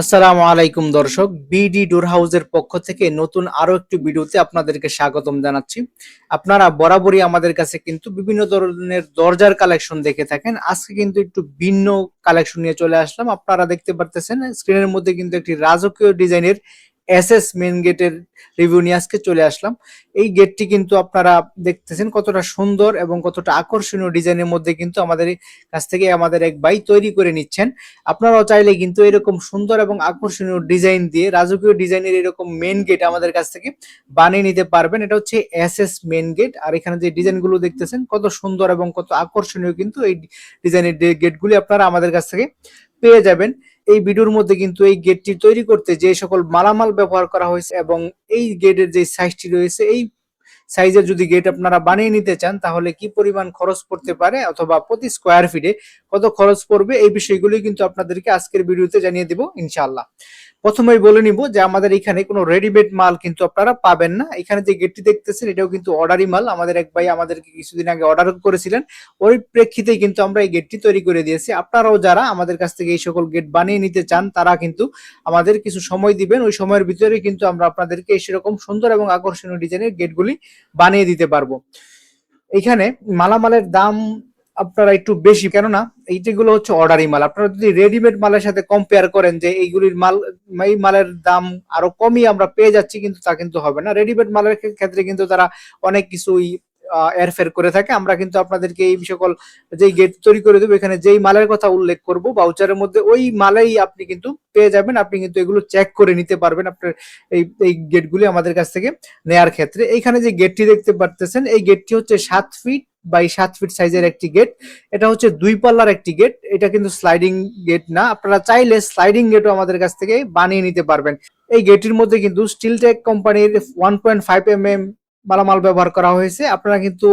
আসসালামু আলাইকুম দর্শক বিডি ডোর হাউসের পক্ষ থেকে নতুন আরও একটি ভিডিওতে আপনাদেরকে স্বাগতম জানাচ্ছি। আপনারা বরাবরই আমাদের কাছে কিন্তু বিভিন্ন ধরনের দরজার কালেকশন দেখে থাকেন। আজকে কিন্তু একটু ভিন্ন কালেকশন নিয়ে চলে আসলাম। আপনারা দেখতে পারতেছেন স্ক্রিনের মধ্যে কিন্তু একটি রাজকীয় ডিজাইনের এসএস মেন গেটের রিভিউ নিয়ে আজকে চলে আসলাম। এই গেটটি কিন্তু আপনারা দেখতেছেন কতটা সুন্দর এবং কতটা আকর্ষণীয় ডিজাইনের মধ্যে কিন্তু আমাদের কাছ থেকে আমাদের এক বাই তৈরি করে নিচ্ছেন। আপনারাও চাইলে কিন্তু এরকম সুন্দর এবং আকর্ষণীয় ডিজাইন দিয়ে রাজকীয় ডিজাইনের এরকম মেন গেট আমাদের কাছ থেকে বানিয়ে নিতে পারবেন। এটা হচ্ছে এস এস মেন গেট আর এখানে যে ডিজাইনগুলো দেখতেছেন, কত সুন্দর এবং কত আকর্ষণীয় কিন্তু এই ডিজাইনের গেটগুলি আপনারা আমাদের কাছ থেকে পেয়ে যাবেন। এই ভিডিওর মধ্যে কিন্তু এই গেটটি তৈরি করতে যে সকল মালামাল ব্যবহার করা হয়েছে এবং এই গেটের যে সাইজটি রয়েছে, এই সাইজের যদি গেট আপনারা বানিয়ে নিতে চান, তাহলে কি পরিমাণ খরচ পড়তে পারে? অথবা প্রতি স্কোয়ার ফিটে কত খরচ পড়বে এই বিষয়গুলি কিন্তু আপনাদেরকে আজকের ভিডিওতে জানিয়ে দিব, ইনশাআল্লাহ। প্রথমেই বলে নিব যে আমাদের এখানে কোনো রেডিমেড মাল কিন্তু আপনারা পাবেন না। এখানে যে গেটটি দেখতেছেন, এটাও কিন্তু অর্ডারি মাল। আমাদের এক ভাই আমাদেরকে কিছুদিন আগে অর্ডার করেছিলেন। ওই প্রেক্ষিতেই কিন্তু আমরা এই গেটটি তৈরি করে দিয়েছি। আপনারাও যারা আমাদের কাছ থেকে এই সকল গেট বানিয়ে নিতে চান, তারা কিন্তু আমাদের কিছু সময় দিবেন। ওই সময়ের ভিতরে কিন্তু আমরা আপনাদেরকে এই সেরকম সুন্দর এবং আকর্ষণীয় ডিজাইনের গেটগুলি বানিয়ে দিতে পারব। এখানে মালামালের দাম আপনারা একটু বেশি, কেননা এই যেগুলো হচ্ছে অর্ডারি মাল। আপনারা যদি রেডিমেড মালের সাথে কম্পেয়ার করেন যে এইগুলির মাল, এই মালের দাম আরও কমই আমরা পেয়ে যাচ্ছি, কিন্তু তা কিন্তু হবে না। রেডিমেড মালের ক্ষেত্রে কিন্তু তারা অনেক কিছুই এরফের করে থাকে। আমরা কিন্তু আপনাদেরকে এই সকল যেই গেট তৈরি করে দেবো, এখানে যেই মালের কথা উল্লেখ করব বাউচারের মধ্যে ওই মালেই আপনি কিন্তু পেয়ে যাবেন। আপনি কিন্তু এগুলো চেক করে নিতে পারবেন আপনার এই এই গেটগুলি আমাদের কাছ থেকে নেয়ার ক্ষেত্রে। এইখানে যে গেটটি দেখতে পারতেছেন, এই গেটটি হচ্ছে সাত ফিট বাই সাত ফিট সাইজের একটি গেট এটা হচ্ছে দুই পাল্লার একটি গেট এটা কিন্তু স্লাইডিং গেট না। আপনারা চাইলে স্লাইডিং গেটও আমাদের কাছ থেকে বানিয়ে নিতে পারবেন। এই গেটের মধ্যে কিন্তু স্টিল টেক কোম্পানির one point five M M মালামাল ব্যবহার করা হয়েছে। আপনারা কিন্তু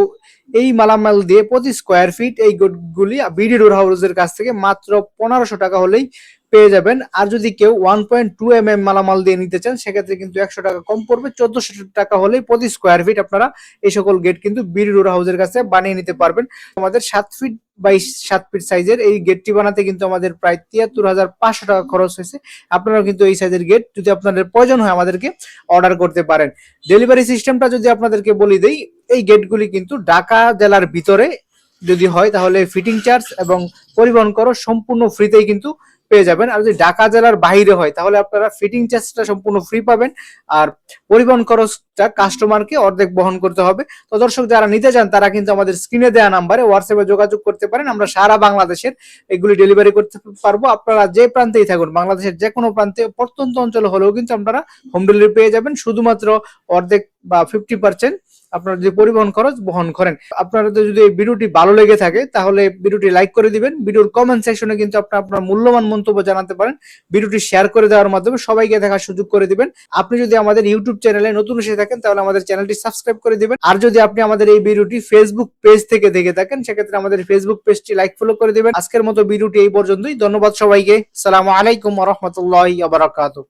এই মালামাল দিয়ে প্রতি স্কোয়ার ফিট এই গুলি বিডি ডোর হাউসের কাছ থেকে মাত্র পনেরোশো টাকা হলেই পেয়ে যাবেন। আর যদি কেউ one point two M M মালামাল দিয়ে নিতে চান, সেক্ষেত্রে কিন্তু একশো টাকা কম পড়বে। চোদ্দশো টাকা হলেই প্রতি স্কোয়ার ফিট আপনারা এই সকল গেট কিন্তু বিডি ডোর হাউসের কাছে বানিয়ে নিতে পারবেন। আমাদের সাত ফিট বাই সাত ফিট সাইজের এই গেটটি বানাতে কিন্তু আমাদের প্রায় তিয়াত্তর হাজার পাঁচশো টাকা খরচ হয়েছে। আপনারা কিন্তু এই সাইজের গেট যদি আপনাদের প্রয়োজন হয় আমাদেরকে অর্ডার করতে পারেন। ডেলিভারি সিস্টেমটা যদি আপনাদেরকে বলি দেই, এই গেটগুলি কিন্তু ঢাকা জেলার ভিতরে যদি হয়, তাহলে ফিটিং চার্জ এবং পরিবহন করো সম্পূর্ণ ফ্রিতেই কিন্তু পেয়ে যাবেন। আর যদি ঢাকা জেলার বাইরে হয়, তাহলে আপনারা ফিটিং চার্জটা সম্পূর্ণ ফ্রি পাবেন। আর পরিবহন খরচটা কাস্টমারকে অর্ধেক বহন করতে হবে। তো দর্শক, যারা নিতে চান, তারা কিন্তু আমাদের স্ক্রিনে দেওয়া নাম্বারে হোয়াটসঅ্যাপে যোগাযোগ করতে পারেন। আমরা সারা বাংলাদেশের এগুলি ডেলিভারি করতে পারব। আপনারা যে প্রান্তেই থাকুন, বাংলাদেশের যে কোনো প্রান্তে, প্রত্যন্ত অঞ্চল হলেও কিন্তু আপনারা হোম ডেলিভারি পেয়ে যাবেন। শুধুমাত্র অর্ধেক বা ফিফটি পার্সেন্ট আপনারা যদি পরিবহন খরচ বহন করেন। আপনাদের যদি এই ভিডিওটি ভালো লেগে থাকে, তাহলে ভিডিওটি লাইক করে দিবেন। ভিডিওর কমেন্ট সেকশনে কিন্তু আপনার আপনার মূল্যবান মন্তব্য জানাতে পারেন। ভিডিওটি শেয়ার করে দেওয়ার মাধ্যমে সবাইকে দেখার সুযোগ করে দিবেন। আপনি যদি আমাদের ইউটিউব চ্যানেলে নতুন এসে থাকেন, তাহলে আমাদের চ্যানেলটি সাবস্ক্রাইব করে দিবেন। আর যদি আপনি আমাদের এই ভিডিওটি ফেসবুক পেজ থেকে দেখে থাকেন, সেক্ষেত্রে আমাদের ফেসবুক পেজটি লাইক ফলো করে দিবেন। আজকের মতো ভিডিওটি এই পর্যন্তই। ধন্যবাদ সবাইকে। সালামু আলাইকুম রহমতুল্লাহ আবরাকাতু